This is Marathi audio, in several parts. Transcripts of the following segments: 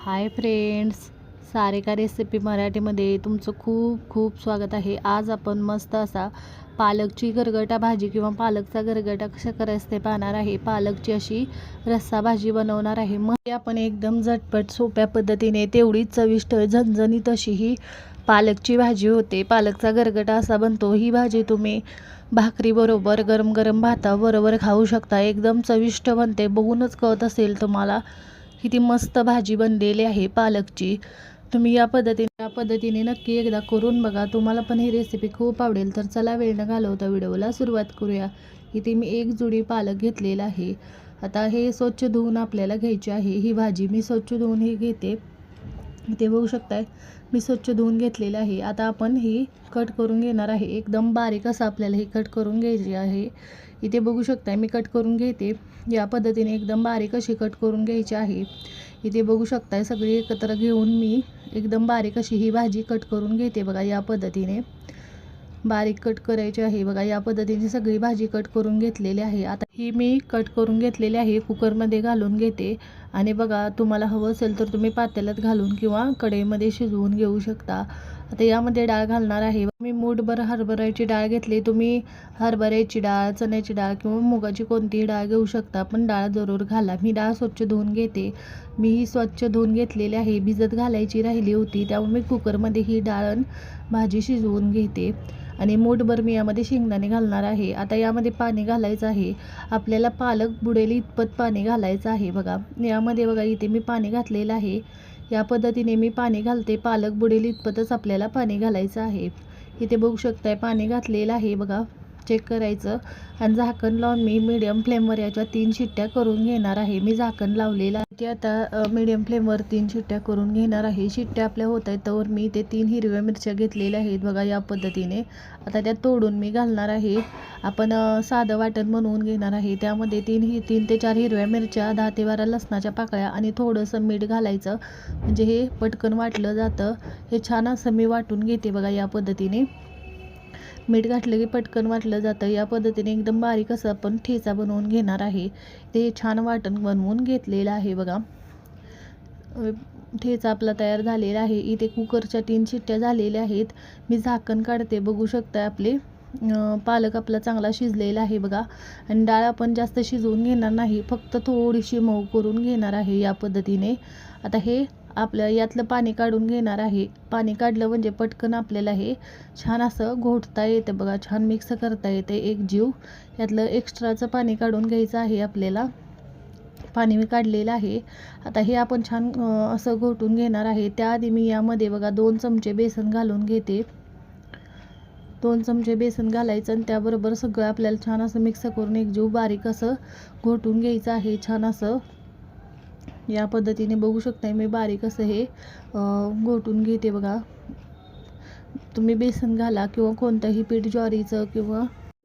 हाय फ्रेंड्स सारिका रेसिपी मराठीमध्ये तुमचं खूप खूप स्वागत आहे. आज आपण मस्त असा पालकची गरगटा भाजी किंवा पालकचा गरगटा कशा करायचं ते पाहणार आहे. पालकची अशी रस्सा भाजी बनवणार आहे. मग आपण एकदम झटपट सोप्या पद्धतीने तेवढीच चविष्ट झणझणीत अशी ही पालकची भाजी होते. पालकचा गरगटा असा बनतो. ही भाजी तुम्ही भाकरीबरोबर गरम गरम भाताबरोबर खाऊ शकता. एकदम चविष्ट बनते. बघूनच कळत असेल तुम्हाला. किती मस्त भाजी बनलेली आहे पालकची. तुम्ही या पद्धतीने या पद्धतीने नक्की एकदा करून बघा. तुम्हाला पण ही रेसिपी खूप आवडेल. तर चला वेळ न घालवता व्हिडिओला सुरुवात करूया. इथे मी एक जुडी पालक घेतलेला आहे. आता हे स्वच्छ धुवून आपल्याला घ्यायचे आहे. ही भाजी मी स्वच्छ धुवून ही घेते. इथे बघू शकताय. मी स्वच्छ धुवून घेतलेलं आहे. आता आपण ही कट करून घेणार आहे. एकदम बारीक असं आपल्याला ही कट करून घ्यायची आहे. इथे बघू शकताय मी कट करून घेते. या पद्धतीने एकदम बारीक अशी कट करून घ्यायची आहे. इथे बघू शकताय सगळी एकत्र घेऊन मी एकदम बारीक अशी ही भाजी कट करून घेते बघा या पद्धतीने. बारीक कट करायची आहे. बघा या पद्धतीने सगळी भाजी कट करून घेतलेली आहे. आता ही मी कट करून घेतलेली आहे कुकरमध्ये घालून घेते. आणि बघा तुम्हाला हवं असेल तर तुम्ही पातेल्यात घालून किंवा कढईमध्ये शिजवून घेऊ शकता. आता यामध्ये डाळ घालणार आहे. मी मूठभर हरभऱ्याची डाळ घेतली. तुम्ही हरभऱ्याची डाळ चण्याची डाळ किंवा मुगाची कोणतीही डाळ घेऊ शकता पण डाळ जरूर घाला. मी डाळ स्वच्छ धुवून घेते. मी ही स्वच्छ धुवून घेतलेली आहे. भिजत घालायची राहिली होती त्यामुळे मी कुकरमध्ये ही डाळ भाजी शिजवून घेते. आणि मूठभर मी यामध्ये शेंगदाणे घालणार आहे. आता यामध्ये पाणी घालायचं आहे. आपल्याला पालक बुडेल इतपत पाणी घालायचं आहे. बघा यामध्ये बघा इथे मी पाणी घातलेलं आहे. या पद्धतीने मी पाणी घालते. पालक बुडेल इतपतच आपल्याला पाणी घालायचं आहे. इथे बघू शकताय पाणी घातलेलं आहे. बघा चेक करायचं. आणि झाकण लावून मी मीडियम फ्लेमवर याच्या तीन शिट्ट्या करून घेणार आहे. मी झाकण लावलेलं आहे ते आता मीडियम फ्लेमवर तीन शिट्ट्या करून घेणार आहे. शिट्ट्या आपल्या होत आहेत तर मी ते तीन हिरव्या मिरच्या घेतलेल्या आहेत बघा या पद्धतीने. आता त्या तोडून मी घालणार आहे. आपण साधं वाटण बनवून घेणार आहे. त्यामध्ये तीन ही तीन ते चार हिरव्या मिरच्या दहा ते बारा लसणाच्या पाकळ्या आणि थोडंसं मीठ घालायचं. म्हणजे हे पटकन वाटलं जातं. हे छान असं मी वाटून घेते बघा या पद्धतीने. मीठ घातलं की पटकन वाटलं जातं. या पद्धतीने एकदम बारीक असं आपण ठेचा बनवून घेणार आहे. ते छान वाटण बनवून घेतलेलं आहे बघा. ठेचा आपला तयार झालेला आहे. इथे कुकरच्या तीन शिट्ट्या झालेल्या आहेत. मी झाकण काढते. बघू शकता आपले. पालक आपला चांगला शिजलेला आहे बघा. आणि डाळ आपण जास्त शिजवून घेणार नाही. फक्त थोडीशी मऊ करून घेणार आहे या पद्धतीने. आता हे आपलं यातलं पाणी काढून घेणार आहे. पाणी काढलं म्हणजे पटकन आपल्याला हे छान असं घोटता येतं बघा छान मिक्स करता येते एक जीव. यातलं एक्स्ट्राचं पाणी काढून घ्यायचं आहे आपल्याला. पाणी मी काढलेलं आहे. आता हे आपण छान असं घोटून घेणार आहे. त्याआधी मी यामध्ये बघा दोन चमचे बेसन घालून घेते. दोन चमचे बेसन घालायचं आणि त्याबरोबर सगळं आपल्याला छान असं मिक्स करून एक जीव बारीक असं घोटून घ्यायचं आहे. छान असं या पद्धतीने बघू शकता मी बारीक असं हे घोटून घेते बघा. तुम्ही बेसन घाला किंवा कोणतंही पीठ ज्वारीचं किंवा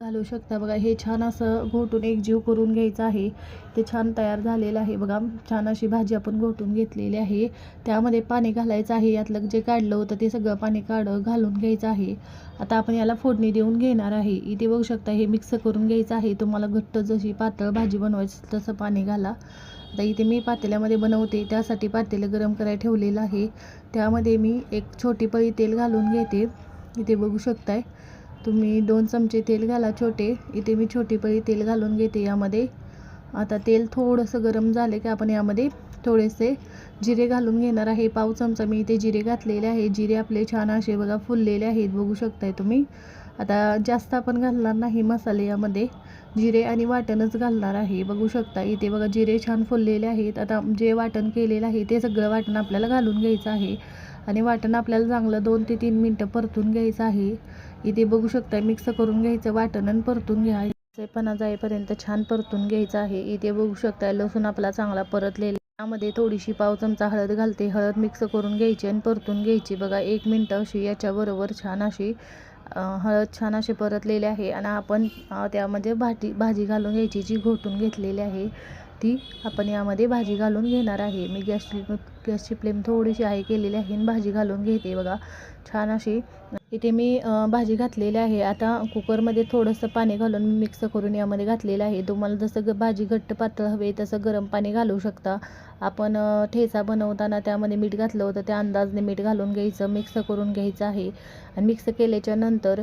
घालू शकता. बघा हे छान असं घोटून एक जीव करून घ्यायचं आहे. ते छान तयार झालेलं आहे. बघा छान अशी भाजी आपण घोटून घेतलेली आहे. त्यामध्ये पाणी घालायचं आहे. यातलं जे काढलं होतं ते सगळं पाणी काढ घालून घ्यायचं आहे. आता आपण याला फोडणी देऊन घेणार आहे. इथे बघू शकता हे मिक्स करून घ्यायचं आहे. तुम्हाला घट्ट जशी पातळ भाजी बनवायची तसं पाणी घाला. आता इथे मी पातेल्यामध्ये बनवते. त्यासाठी पातेलं गरम करायला ठेवलेलं आहे. त्यामध्ये मी एक छोटी पळी तेल घालून घेते. इथे बघू शकताय. तुम्ही दोन चमचे तेल घाला छोटे. इथे मी छोटी पळी तेल घालून घेते यामध्ये. आता तेल थोडंसं गरम झाले की आपण यामध्ये थोडेसे जिरे घालून घेणार आहे. पाव चमचा मी इथे जिरे घातलेले आहे. जिरे आपले छान असे बघा फुललेले आहेत. बघू शकताय तुम्ही. आता जास्त आपण घालणार नाही मसाले यामध्ये. जिरे आणि वाटणच घालणार आहे. बघू शकता इथे बघा जिरे छान फुललेले आहेत. आता जे वाटण केलेलं आहे ते सगळं वाटण आपल्याला घालून घ्यायचं आहे. आणि वाटण आपल्याला चांगलं दोन ते तीन मिनटं परतून घ्यायचं आहे. इथे बघू शकता मिक्स करून घ्यायचं वाटण आणि परतून घ्या. पणा जाईपर्यंत छान परतून घ्यायचं आहे. इथे बघू शकता लसूण आपला चांगला परतलेला त्यामध्ये थोडीशी पाव चमचा हळद घालते. हळद मिक्स करून घ्यायची आणि परतून घ्यायची. बघा एक मिनटं अशी याच्याबरोबर छान अशी हळद छान असे परतलेले आहे. आणि आपण त्यामध्ये भाटी भाजी घालून घ्यायची. जी घोटून घेतलेली आहे ती आपण यामध्ये भाजी घालून घेणार आहे. मी गॅस गॅसची फ्लेम थोडीशी आहे केलेली आहे. आणि भाजी घालून घेते बघा. छान अशी. इथे मी भाजी घातलेली आहे. आता कुकरमध्ये थोडंसं पाणी घालून मिक्स करून यामध्ये घातलेलं आहे. तुम्हाला जसं ग भाजी घट्ट पातळ हवे तसं गरम पाणी घालू शकता. आपण ठेचा बनवताना त्यामध्ये मीठ घातलं होतं. त्या अंदाजने मीठ घालून घ्यायचं मिक्स करून घ्यायचं आहे. आणि मिक्स केल्याच्यानंतर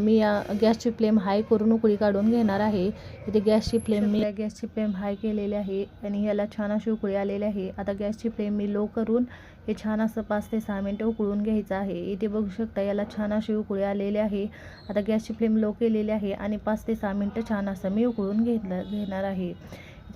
मी या गॅसची फ्लेम हाय करून उकळी काढून घेणार आहे. इथे गॅसची फ्लेम मी गॅसची फ्लेम हाय केलेली आहे. आणि याला छान अशी उकळी आलेली आहे. आता गॅसची फ्लेम मी लो करून हे छान असं पाच ते सहा मिनटं उकळून घ्यायचं आहे. इथे बघू शकता याला छान अशी उकळी आलेली आहे. आता गॅसची फ्लेम लो केलेली आहे आणि पाच ते सहा मिनटं छान असं मी उकळून घेतलं घेणार आहे.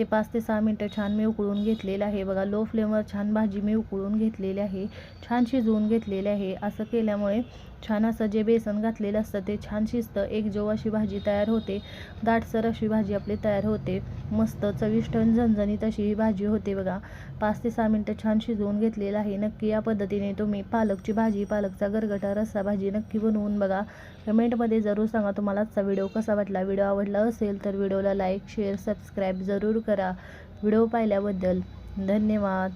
ते पाच ते सहा मिनटं छान मी उकळून घेतलेलं आहे. बघा लो फ्लेमवर छान भाजी मी उकळून घेतलेली आहे. छान शिजवून घेतलेली आहे. असं केल्यामुळे छान असं जे बेसन घातलेलं असतं ते छान शिजतं. एक जो अशी भाजी तयार होते. दाटसर अशी भाजी आपली तयार होते. मस्त चविष्ट झणझणीत अशी ही भाजी होते बघा. पाच ते सहा मिनटं छान शिजवून घेतलेलं आहे. नक्की या पद्धतीने तुम्ही पालकची भाजी पालकचा गरगटा रस्सा भाजी नक्की बनवून बघा. कमेंटमध्ये जरूर सांगा तुम्हाला आजचा व्हिडिओ कसा वाटला. व्हिडिओ आवडला असेल तर व्हिडिओला लाईक शेअर सबस्क्राईब जरूर करा. व्हिडिओ पाहिल्याबद्दल धन्यवाद.